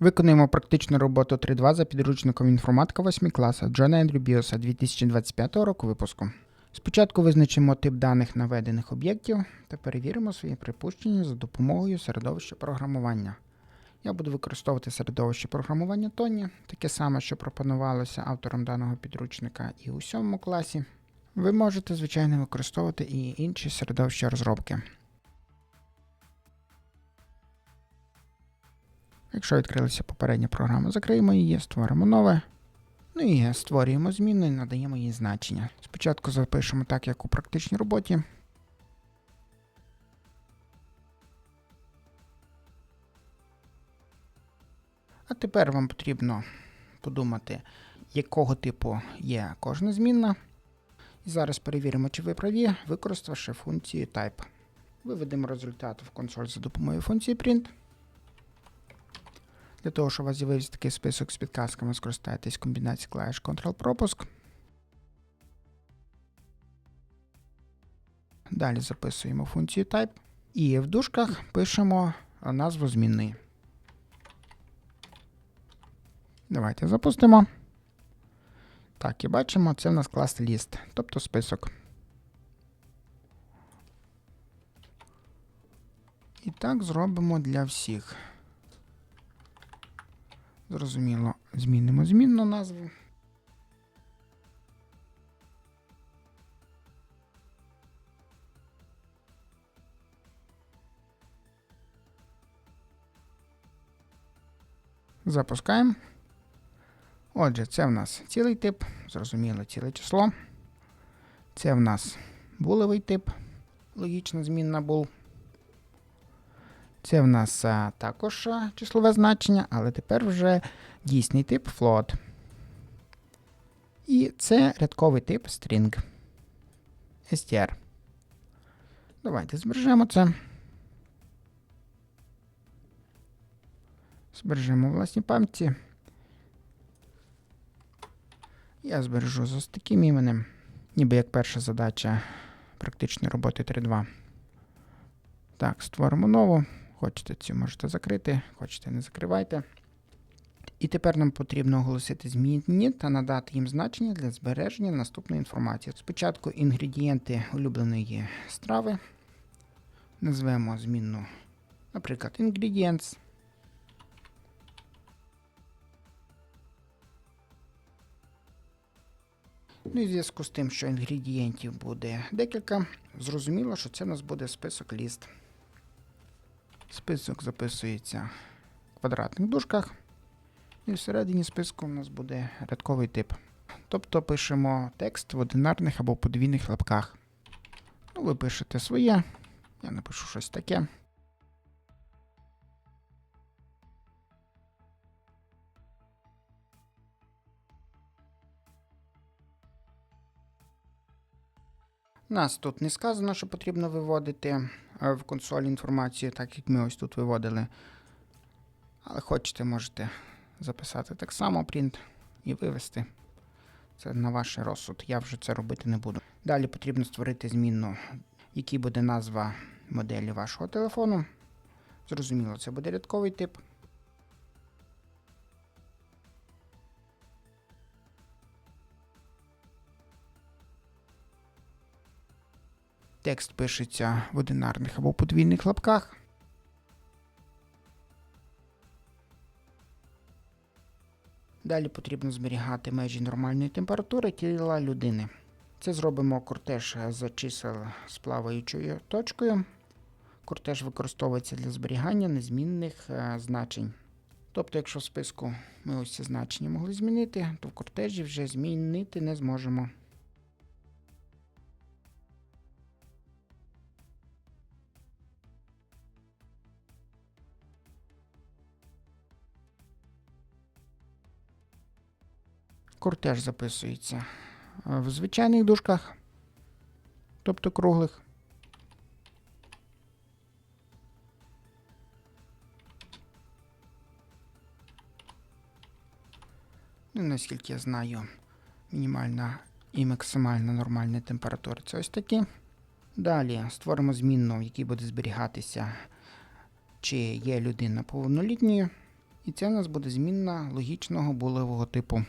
Виконуємо практичну роботу 3.2 за підручником інформатика 8 класу Джона Ендрю Біоса 2025 року випуску. Спочатку визначимо тип даних наведених об'єктів та перевіримо свої припущення за допомогою середовища програмування. Я буду використовувати середовище програмування Тоні, таке саме, що пропонувалося автором даного підручника і у 7 класі. Ви можете, звичайно, використовувати і інші середовища розробки. Якщо відкрилася попередня програма, закриємо її, створимо нове. Ну і створюємо зміну і надаємо їй значення. Спочатку запишемо так, як у практичній роботі. А тепер вам потрібно подумати, якого типу є кожна змінна. І зараз перевіримо, чи ви праві, використавши функцію type. Виведемо результат в консоль за допомогою функції print. Для того, щоб у вас з'явився такий список з підказками, скористайтесь комбінацією клавіш Ctrl-пропуск. Далі записуємо функцію type. І в дужках пишемо назву змінної. Давайте запустимо. Так, і бачимо, це в нас клас ліст, тобто список. І так зробимо для всіх. Зрозуміло, змінимо змінну назву. Запускаємо. Отже, це в нас цілий тип, зрозуміло, ціле число. Це в нас булевий тип, логічна змінна бул. Це в нас а, також а, числове значення, але тепер вже дійсний тип float. І це рядковий тип string. str. Давайте збережемо це. Збережемо в власній пам'яті. Я збережу з таким іменем, ніби як перша задача практичної роботи 3.2. Так, створимо нову. Хочете цю можете закрити, хочете не закривайте. І тепер нам потрібно оголосити змінні та надати їм значення для збереження наступної інформації. Спочатку інгредієнти улюбленої страви. Назвемо змінну, наприклад, ingredients. Ну і в зв'язку з тим, що інгредієнтів буде декілька, зрозуміло, що це у нас буде список ліст. Список записується в квадратних дужках. І всередині списку у нас буде рядковий тип. Тобто пишемо текст в одинарних або подвійних лапках. Ну, ви пишете своє, я напишу щось таке. Нас тут не сказано, що потрібно виводити в консоль інформацію, так як ми ось тут виводили. Але хочете, можете записати так само print і вивести. Це на ваш розсуд. Я вже це робити не буду. Далі потрібно створити змінну, який буде назва моделі вашого телефону. Зрозуміло, це буде рядковий тип. Текст пишеться в одинарних або подвійних лапках. Далі потрібно зберігати межі нормальної температури тіла людини. Це зробимо кортеж з чисел з плаваючою точкою. Кортеж використовується для зберігання незмінних е, значень. Тобто, якщо в списку ми ось ці значення могли змінити, то в кортежі вже змінити не зможемо. Кортеж записується е, в звичайних дужках, тобто круглих. Ну, наскільки я знаю, мінімальна і максимальна нормальна температура це ось такі. Далі створимо змінну, в якій буде зберігатися, чи є людина повнолітньою. І це у нас буде змінна логічного булевого типу.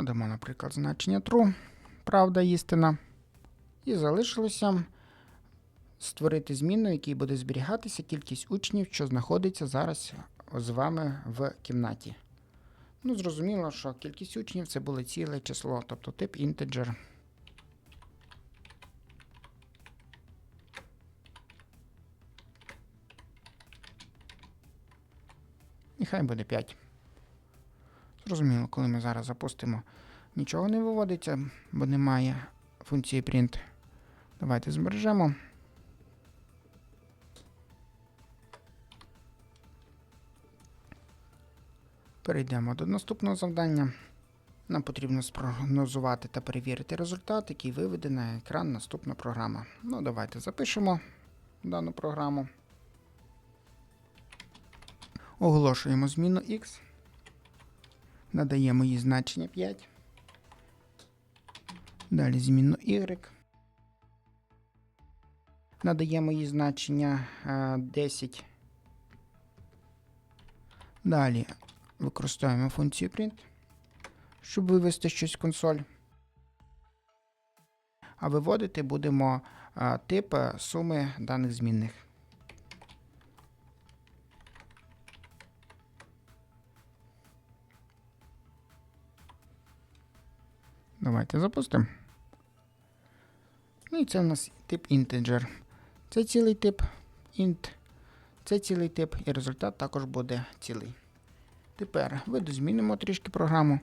Надамо, наприклад, значення true, правда істина. І залишилося створити змінну, в якій буде зберігатися кількість учнів, що знаходиться зараз з вами в кімнаті. Ну, зрозуміло, що кількість учнів це було ціле число, тобто тип інтеджер. І хай буде 5. Зрозуміло, коли ми зараз запустимо, нічого не виводиться, бо немає функції print. Давайте збережемо. Перейдемо до наступного завдання. Нам потрібно спрогнозувати та перевірити результат, який виведе на екран наступна програма. Ну, давайте запишемо дану програму. Оголошуємо зміну X. Надаємо їй значення 5. Далі зміну Y. Надаємо їй значення е, 10. Далі використовуємо функцію print, щоб вивести щось в консоль. А виводити будемо тип е, суми даних змінних. Давайте запустимо. Ну і це у нас тип integer. Це цілий тип int. Це цілий тип, і результат також буде цілий. Тепер видозмінимо трішки програму.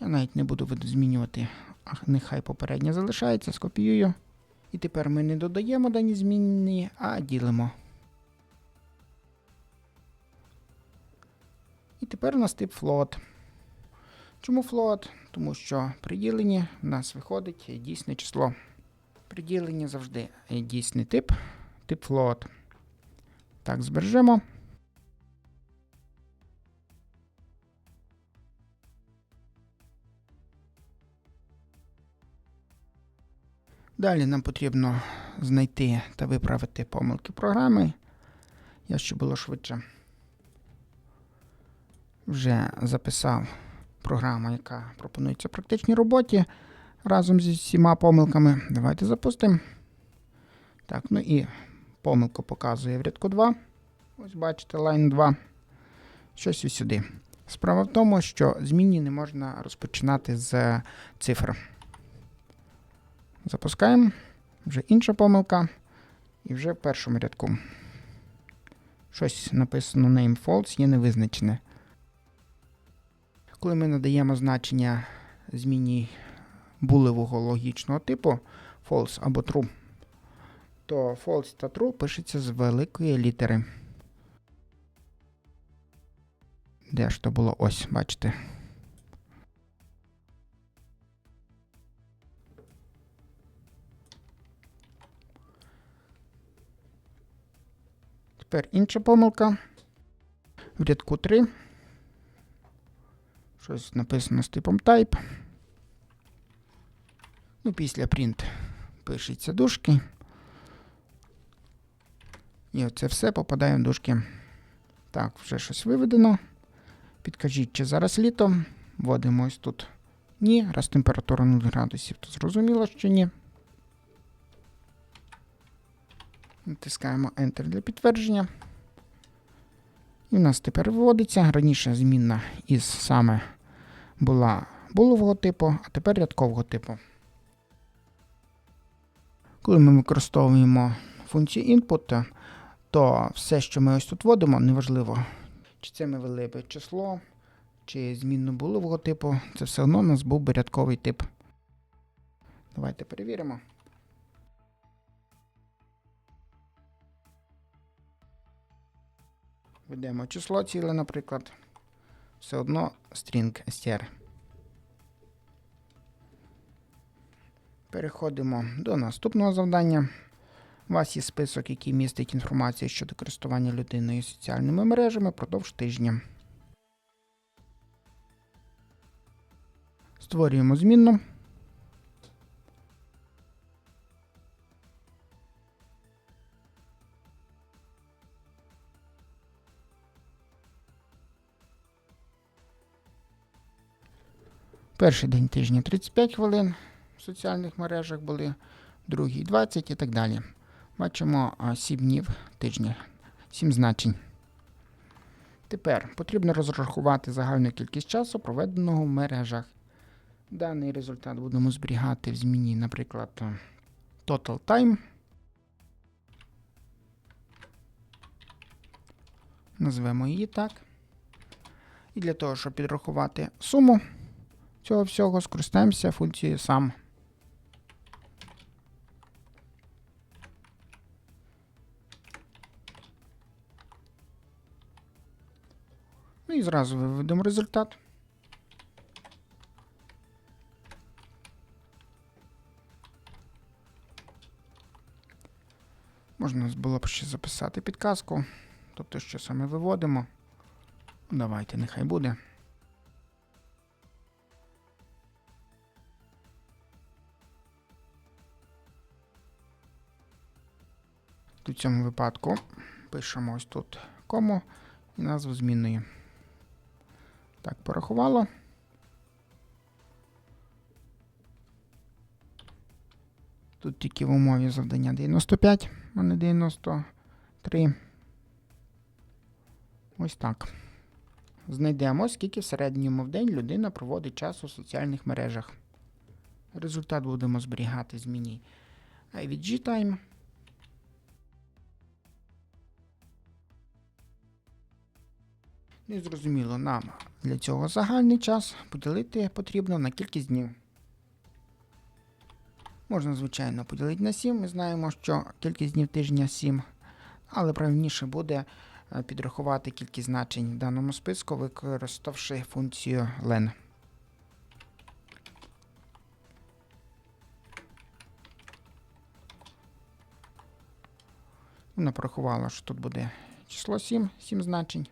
Я навіть не буду видозмінювати, а нехай попередня залишається, скопіюю. І тепер ми не додаємо дані змінні, а ділимо. І тепер у нас тип float. Чому float? Тому що при діленні в нас виходить дійсне число. При діленні завжди дійсний тип, тип float. Так, збережемо. Далі нам потрібно знайти та виправити помилки програми. Я щоб було швидше вже записав програму, яка пропонується в практичній роботі разом зі всіма помилками. Давайте запустимо. Так, ну і помилку показує в рядку 2. Ось бачите, line 2. Щось ось сюди. Справа в тому, що змінні не можна розпочинати з цифр. Запускаємо. Вже інша помилка. І вже в першому рядку. Щось написано name false, є невизначене. Коли ми надаємо значення зміні булевого логічного типу false або true, то false та true пишеться з великої літери. Де ж то було? Ось, бачите. Тепер інша помилка. В рядку 3. Щось написано з типом type. Ну, після print пишеться дужки. І оце все попадає в дужки. Так, вже щось виведено. Підкажіть, чи зараз літо. Вводимо ось тут ні. Раз температура 0 градусів, то зрозуміло, що ні. Натискаємо Enter для підтвердження. І в нас тепер виводиться. Раніше змінна із саме була булового типу, а тепер рядкового типу. Коли ми використовуємо функцію input, то все, що ми ось тут вводимо, неважливо, чи це ми ввели би число, чи змінну булового типу, це все одно у нас був би рядковий тип. Давайте перевіримо. Введемо число ціле, наприклад. Все одно string str. Переходимо до наступного завдання. У вас є список, який містить інформацію щодо користування людиною соціальними мережами продовж тижня. Створюємо змінну. Перший день тижня 35 хвилин в соціальних мережах були, другий 20 і так далі. Бачимо 7 днів тижня, 7 значень. Тепер потрібно розрахувати загальну кількість часу, проведеного в мережах. Даний результат будемо зберігати в зміні, наприклад, Total Time. Назвемо її так. І для того, щоб підрахувати суму цього всього, скористаємося функцією сам. Ну і зразу виведемо результат. Можна було б ще записати підказку, тобто, що саме виводимо. Ну, Давайте, нехай буде. В цьому випадку пишемо ось тут кому і назву змінної. Так, порахувало. Тут тільки в умові завдання 95, а не 93. Ось так. Знайдемо, скільки в середньому в день людина проводить час у соціальних мережах. Результат будемо зберігати в зміні IVG Time. Незрозуміло, нам для цього загальний час поділити потрібно на кількість днів. Можна, звичайно, поділити на 7. Ми знаємо, що кількість днів тижня 7, але правильніше буде е, підрахувати кількість значень в даному списку, використавши функцію len. Вона порахувала, що тут буде число 7, 7 значень.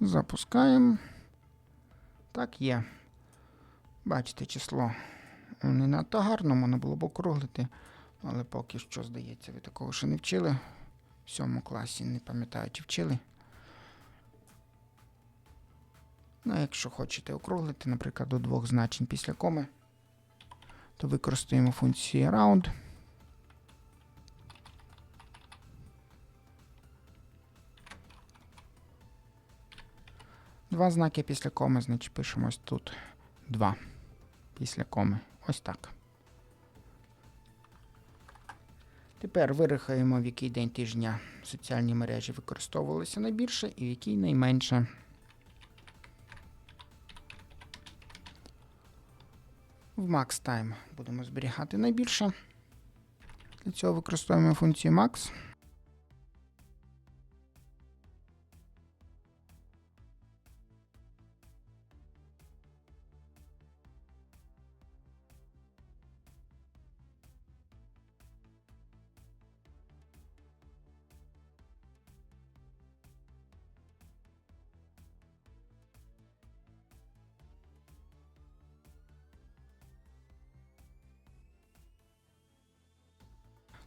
Запускаємо. Так, є. Бачите, число не надто гарно, можна було б округлити, але поки що, здається, ви такого ще не вчили. В сьомому класі не пам'ятаю, чи вчили. Ну, а якщо хочете округлити, наприклад, до двох значень після коми, то використаємо функцію round. Два знаки після коми, значить пишемо ось тут 2 після коми. Ось так. Тепер вирахаємо, в який день тижня соціальні мережі використовувалися найбільше і в який найменше. В MaxTime будемо зберігати найбільше. Для цього використовуємо функцію Max.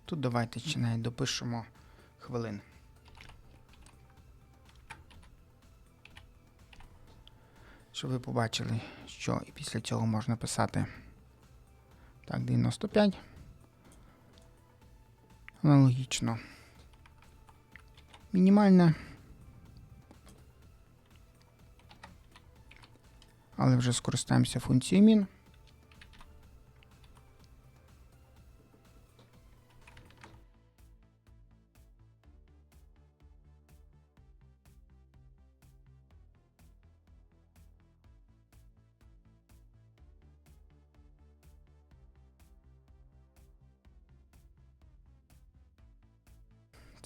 Тут давайте ще навіть допишемо хвилин. Щоб ви побачили, що і після цього можна писати. Так, 95. Аналогічно. Мінімальне. Але вже скористаємося функцією min.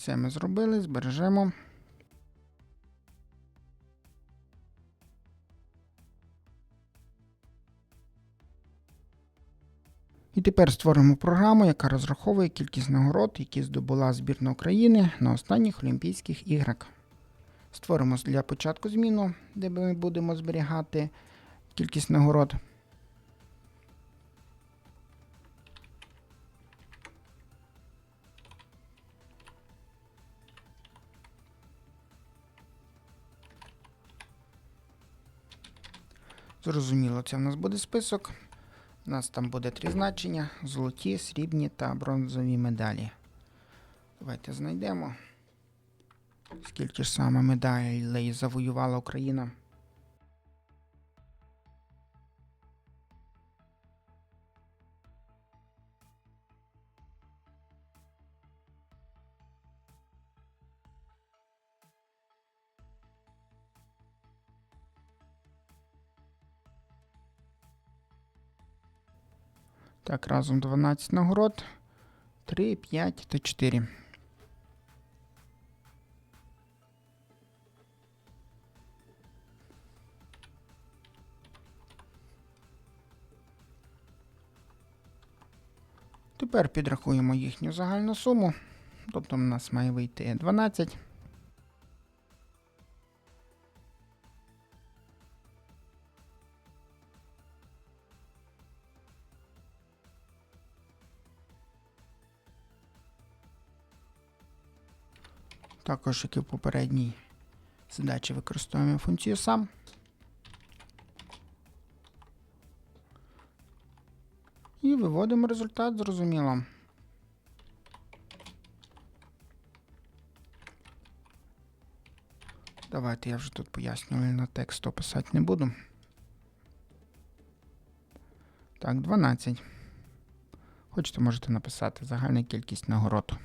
Це ми зробили, збережемо. І тепер створимо програму, яка розраховує кількість нагород, які здобула збірна України на останніх Олімпійських іграх. Створимо для початку зміну, де ми будемо зберігати кількість нагород. Зрозуміло, це в нас буде список. У нас там буде три значення: золоті, срібні та бронзові медалі. Давайте знайдемо. Скільки ж саме медалей завоювала Україна? Так, разом 12 нагород. 3, 5 та 4. Тепер підрахуємо їхню загальну суму. Тобто в нас має вийти 12. Також, як і в попередній задачі, використовуємо функцію сам. І виводимо результат, зрозуміло. Давайте я вже тут пояснювальний на текст описати не буду. Так, 12. Хочете, можете написати загальна кількість нагород.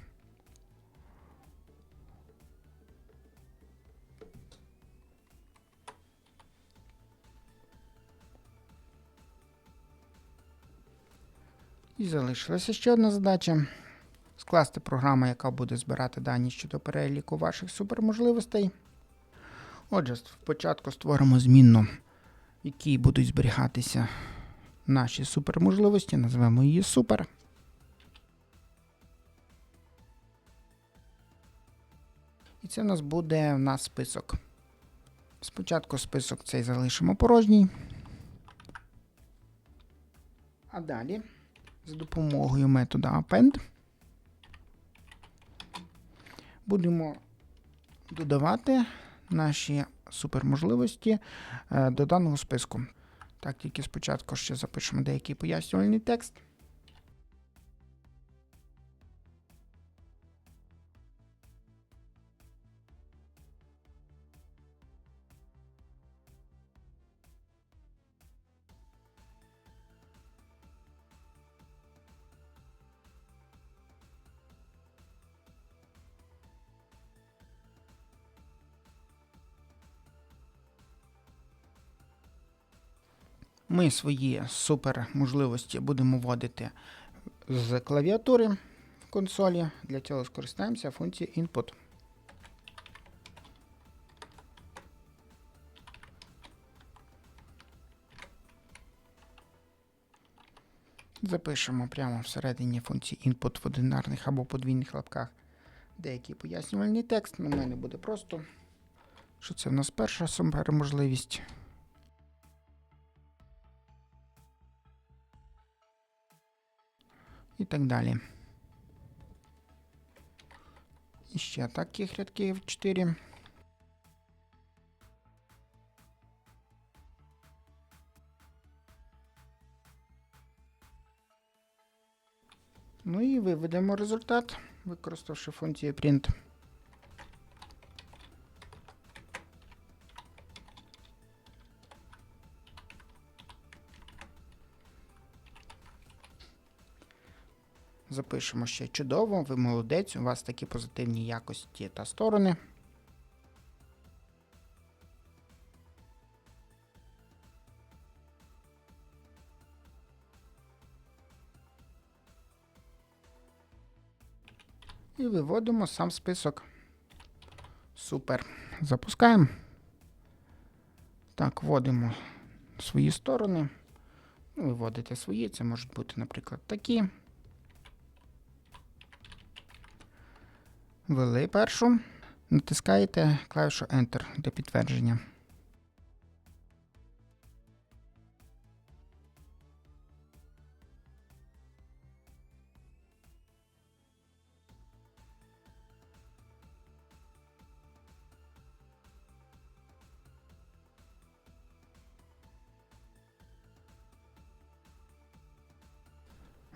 І залишилася ще одна задача. Скласти програму, яка буде збирати дані щодо переліку ваших суперможливостей. Отже, спочатку створимо змінну, в якій будуть зберігатися наші суперможливості. Назвемо її супер. І це у нас буде в нас список. Спочатку список цей залишимо порожній. А далі за допомогою методу append будемо додавати наші суперможливості е, до даного списку. Так, тільки спочатку ще запишемо деякий пояснювальний текст. Ми свої суперможливості будемо вводити з клавіатури в консолі. Для цього скористаємося функцією input. Запишемо прямо всередині функції input в одинарних або подвійних лапках деякий пояснювальний текст. На мене буде просто, що це в нас перша суперможливість. І так далі. І ще таких рядків 4. Ну і виведемо результат, використавши функцію print. Запишемо ще чудово, ви молодець, у вас такі позитивні якості та сторони. І виводимо сам список. Супер. Запускаємо. Так, вводимо свої сторони. Ну, Виводите свої, це можуть бути, наприклад, такі. Ввели першу. натискаєте клавішу Enter для підтвердження.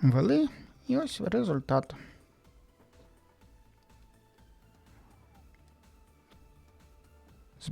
Ввели і ось результат.